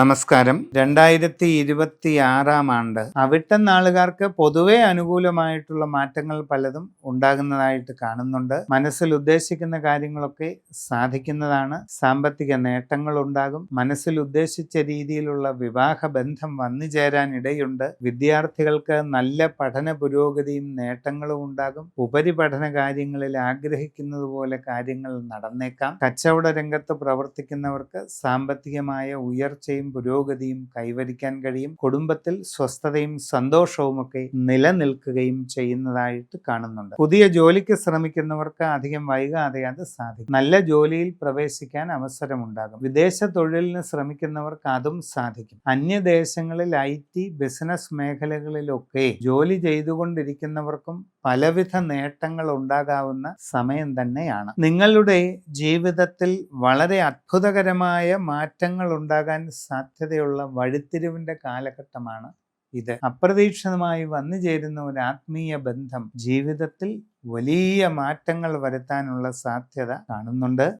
നമസ്കാരം. രണ്ടായിരത്തി ഇരുപത്തി ആറാം ആണ്ട് അവിട്ട നാളുകാർക്ക് പൊതുവെ അനുകൂലമായിട്ടുള്ള മാറ്റങ്ങൾ പലതും ഉണ്ടാകുന്നതായിട്ട് കാണുന്നുണ്ട്. മനസ്സിൽ ഉദ്ദേശിക്കുന്ന കാര്യങ്ങളൊക്കെ സാധിക്കുന്നതാണ്. സാമ്പത്തിക നേട്ടങ്ങൾ ഉണ്ടാകും. മനസ്സിൽ ഉദ്ദേശിച്ച രീതിയിലുള്ള വിവാഹ ബന്ധം വന്നു ചേരാൻ ഇടയുണ്ട് വിദ്യാർത്ഥികൾക്ക് നല്ല പഠന പുരോഗതിയും നേട്ടങ്ങളും ഉണ്ടാകും. ഉപരിപഠന കാര്യങ്ങളിൽ ആഗ്രഹിക്കുന്നത് പോലെ കാര്യങ്ങൾ നടന്നേക്കാം. കച്ചവട രംഗത്ത് പ്രവർത്തിക്കുന്നവർക്ക് സാമ്പത്തികമായ ഉയർച്ചയും പുരോഗതിയും കൈവരിക്കാൻ കഴിയും. കുടുംബത്തിൽ സ്വസ്ഥതയും സന്തോഷവും ഒക്കെ നിലനിൽക്കുകയും ചെയ്യുന്നതായിട്ട് കാണുന്നുണ്ട്. പുതിയ ജോലിക്ക് ശ്രമിക്കുന്നവർക്ക് അധികം വൈകാതെ അത് സാധിക്കും. നല്ല ജോലിയിൽ പ്രവേശിക്കാൻ അവസരമുണ്ടാകും. വിദേശ തൊഴിലിന് ശ്രമിക്കുന്നവർക്ക് അതും സാധിക്കും. അന്യദേശങ്ങളിൽ ഐ ടി ബിസിനസ് മേഖലകളിലൊക്കെ ജോലി ചെയ്തുകൊണ്ടിരിക്കുന്നവർക്കും പലവിധ നേട്ടങ്ങൾ ഉണ്ടാകാവുന്ന സമയം തന്നെയാണ്. നിങ്ങളുടെ ജീവിതത്തിൽ വളരെ അത്ഭുതകരമായ മാറ്റങ്ങൾ ഉണ്ടാകാൻ സാധ്യതയുള്ള വഴിത്തിരിവിന്റെ കാലഘട്ടമാണ് ഇത്. അപ്രതീക്ഷിതമായി വന്നു ചേരുന്ന ഒരു ആത്മീയ ബന്ധം ജീവിതത്തിൽ വലിയ മാറ്റങ്ങൾ വരുത്താനുള്ള സാധ്യത കാണുന്നുണ്ട്.